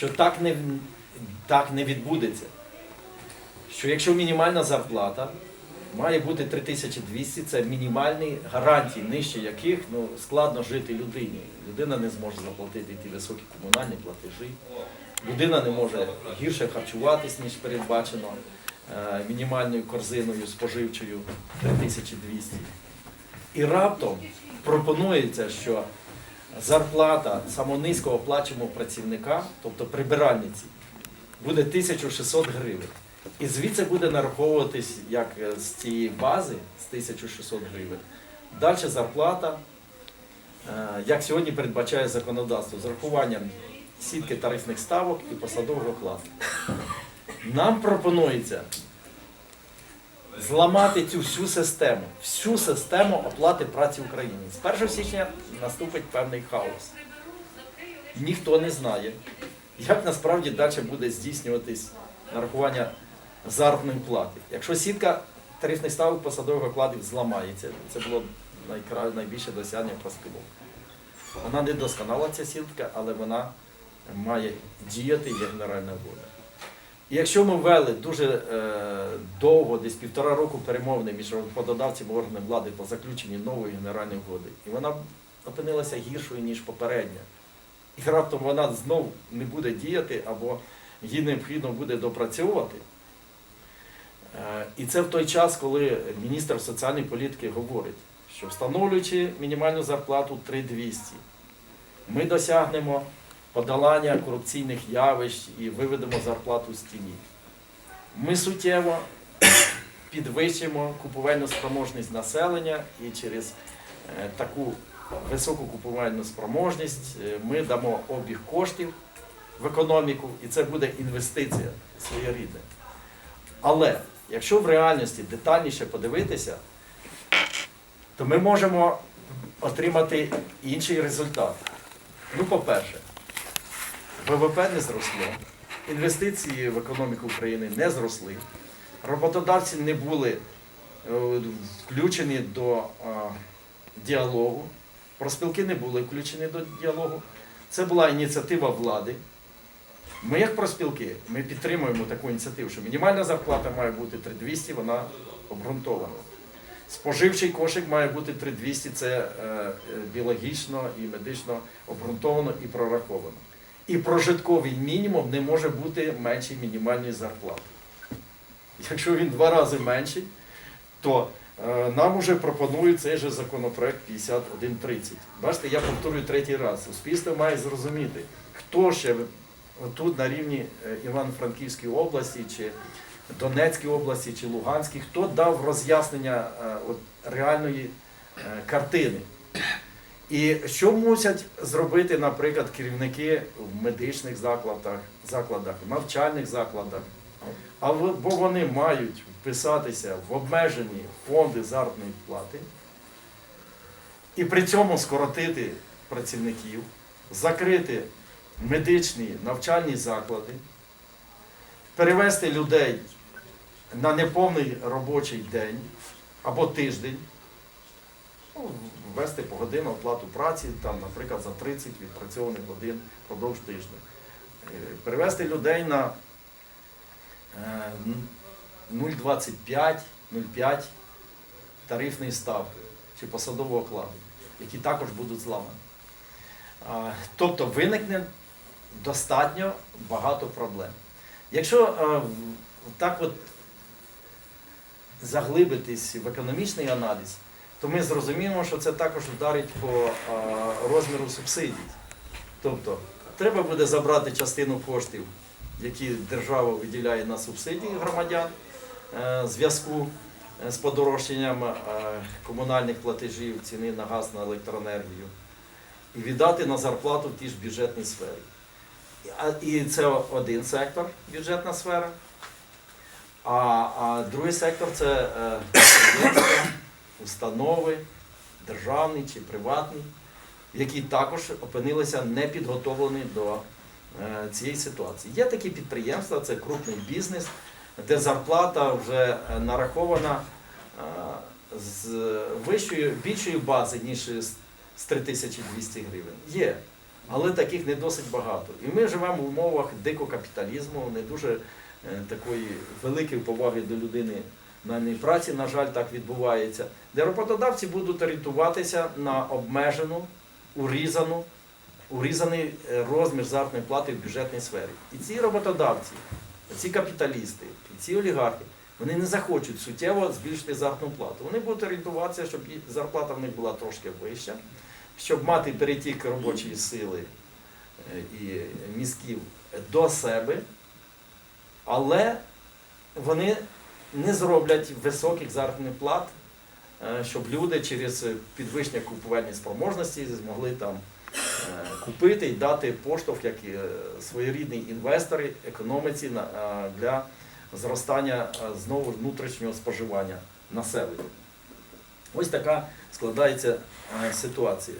що так не, так не відбудеться. Що якщо мінімальна зарплата має бути 3200, це мінімальні гарантії, нижче яких ну, складно жити людині. Людина не зможе заплатити ті високі комунальні платежі. Людина не може гірше харчуватись, ніж передбачено е, мінімальною корзиною споживчою 3200. І раптом пропонується, що зарплата самонизького оплачуваного працівника, тобто прибиральниці, буде 1600 гривень. І звідси буде нараховуватись як е, з цієї бази, з 1600 гривень. Далі зарплата, е, як сьогодні передбачає законодавство, з рахуванням сітки тарифних ставок і посадового окладу. Нам пропонується зламати цю всю систему, всю систему оплати праці в Україні. З 1 січня наступить певний хаос. Ніхто не знає, як насправді далі буде здійснюватись нарахування заробітної плати. Якщо сітка тарифних ставок посадових окладів зламається, це було найбільше досягнення профспілок. Вона не досконала ця сітка, але вона має діяти як генеральна воля. І якщо ми ввели дуже е, довго, десь півтора року перемовини між пододавцями органами влади по заключенні нової генеральної угоди, і вона опинилася гіршою, ніж попередня, і раптом вона знов не буде діяти або її необхідно буде допрацьовувати. Е, І це в той час, коли міністр соціальної політики говорить, що встановлюючи мінімальну зарплату 3200, ми досягнемо подолання корупційних явищ і виведемо зарплату з тіні. Ми суттєво підвищимо купувальну спроможність населення і через е, таку високу купувальну спроможність е, ми дамо обіг коштів в економіку, і це буде інвестиція своєрідна. Але якщо в реальності детальніше подивитися, то ми можемо отримати інший результат. Ну, по-перше, ВВП не зросло, інвестиції в економіку України не зросли, роботодавці не були е, включені до е, діалогу, проспілки не були включені до діалогу. Це була ініціатива влади. Ми, як проспілки, ми підтримуємо таку ініціативу, що мінімальна зарплата має бути 3200, вона обґрунтована. Споживчий кошик має бути 3200, це е, біологічно і медично обґрунтовано і прораховано. І прожитковий мінімум не може бути менший мінімальної зарплати. Якщо він два рази менший, то е, нам вже пропонують цей же законопроект 5130. Бачите, я повторюю третій раз. Суспільство має зрозуміти, хто ще тут на рівні е, Івано-Франківської області, чи Донецької області, чи Луганській, хто дав роз'яснення е, реальної картини. І що мусять зробити, наприклад, керівники в медичних закладах, закладах, навчальних закладах, або вони мають вписатися в обмежені фонди заробітної плати і при цьому скоротити працівників, закрити медичні навчальні заклади, перевести людей на неповний робочий день або тиждень, ну, ввести погодинну оплату праці, там, наприклад, за 30 відпрацьованих годин впродовж тижня. Е, Перевести людей на е, 0,25, 0,5 тарифної ставки чи посадового окладу, які також будуть зламані. Тобто виникне достатньо багато проблем. Якщо е, так от заглибитись в економічний аналіз, то ми зрозуміємо, що це також вдарить по е, розміру субсидій. Тобто треба буде забрати частину коштів, які держава виділяє на субсидії громадян е, зв'язку з подорожчанням е, комунальних платежів, ціни на газ, на електроенергію, і віддати на зарплату в ті ж бюджетній сфері. І це один сектор, бюджетна сфера. А, а другий сектор це е, установи, державні чи приватні, які також опинилися непідготовлені до е, цієї ситуації. Є такі підприємства, це крупний бізнес, де зарплата вже е, нарахована е, з вищої, більшої бази, ніж з з 3200 гривень. Є. але таких не досить багато. І ми живемо в умовах дикокапіталізму, не дуже такої великої поваги до людини наймної праці, на жаль, так відбувається, де роботодавці будуть орієнтуватися на обмежену, урізану, урізаний е, розмір заробітної плати в бюджетній сфері. І ці роботодавці, ці капіталісти, ці олігархи, вони не захочуть суттєво збільшити заробітну плату. Вони будуть орієнтуватися, щоб зарплата в них була трошки вища, щоб мати перетік робочої сили е, і мізків до себе, але вони не зроблять високих заробітних плат, е, щоб люди через підвищення купувальної спроможності змогли там е, купити і дати поштовх як е, своєрідні інвестори економіці для зростання знову внутрішнього споживання населення. Ось така складається ситуація.